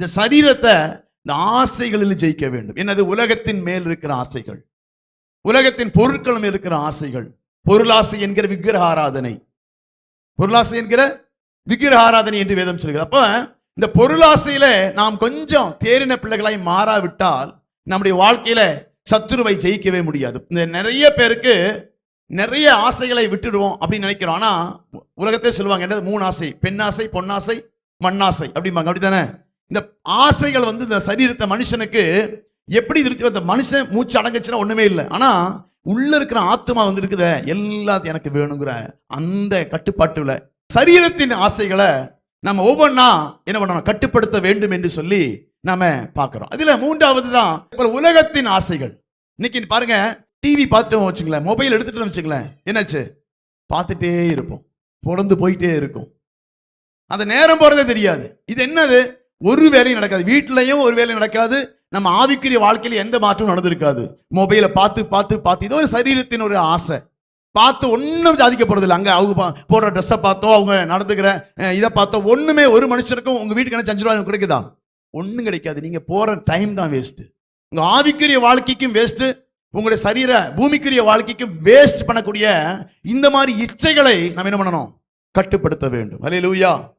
இந்த சரீரத்தை இந்த ஆசைகளில் ஜெயிக்க வேண்டும். என்னது? உலகத்தின் மேல் இருக்கிற ஆசைகள். உலகத்தின் பொருட்களும் இருக்கிற ஆசைகள். பொருளாசை என்கிற விக்கிரக ஆராதனை. பொருளாசை என்கிற விக்கிரக ஆராதனை என்று வேதம் சொல்கிறது அப்ப இந்த பொருளாசையில நாம் கொஞ்சம் தேறின பிள்ளைகளாய் மாறாவிட்டால் நம்முடைய வாழ்க்கையில சத்துருவை ஜெயிக்கவே முடியாது. இந்த நிறைய பேருக்கு நிறைய ஆசைகளை விட்டுடுவோம் அப்படின்னு நினைக்கிறோம். ஆனா உலகத்தை சொல்லுவாங்க என்னது? மூணு ஆசை பெண்ணாசை பொன்னாசை மண்ணாசை. அப்படிம்பாங்க. அப்படித்தானே? இந்த ஆசைகள் வந்து இந்த சரீரத்தை மனுஷனுக்கு எப்படி இருக்கு அந்த மனுஷன் மூச்சு அடங்குச்சுன்னா ஒன்றுமே இல்லை. ஆனால் உள்ள இருக்கிற ஆத்மா வந்து இருக்குத எல்லாத்தையும் எனக்கு வேணுங்கிற அந்த கட்டுப்பாட்டுல சரீரத்தின் ஆசைகளை நம்ம ஒவ்வொன்றா என்ன பண்ணணும்? கட்டுப்படுத்த வேண்டும் என்று சொல்லி நாம பார்க்குறோம். அதில் மூன்றாவது தான் உலகத்தின் ஆசைகள். இன்னைக்கு பாருங்க டிவி பார்த்துட்டு வச்சுங்களேன் மொபைல் எடுத்துட்டோம் வச்சுங்களேன் என்னாச்சு? பார்த்துட்டே இருப்போம். தொடர்ந்து போயிட்டே இருக்கும். அந்த நேரம் போகிறதே தெரியாது. இது என்னது? ஒரு வேலையும் நடக்காது. வீட்டிலையும் ஒரு வேலையும் நடக்காது. நம்ம ஆவிக்குரிய வாழ்க்கையில எந்த மாற்றமும் நடந்திருக்காது. மொபைலை பார்த்து பார்த்து பார்த்து. இது ஒரு சரீரத்தின் ஒரு ஆசை. பார்த்து ஒன்றும் சாதிக்க போறது இல்லை. அங்கே அவங்க போடுற ட்ரெஸ்ஸை பார்த்தோ அவங்க நடந்துக்கிற இதை பார்த்தோ ஒன்றுமே ஒரு மனுஷனுக்கும் உங்கள் வீட்டுக்கு என்ன அஞ்சு ரூபாய் கிடைக்குதா? ஒன்றும் கிடைக்காது. நீங்கள் போகிற டைம் தான் வேஸ்ட்டு உங்கள் ஆவிக்குரிய வாழ்க்கைக்கும் வேஸ்ட்டு உங்களுடைய சரீர பூமிக்குரிய வாழ்க்கைக்கும் வேஸ்ட் பண்ணக்கூடிய இந்த மாதிரி இச்சைகளை நம்ம என்ன பண்ணணும்? கட்டுப்படுத்த வேண்டும். அல்லேலூயா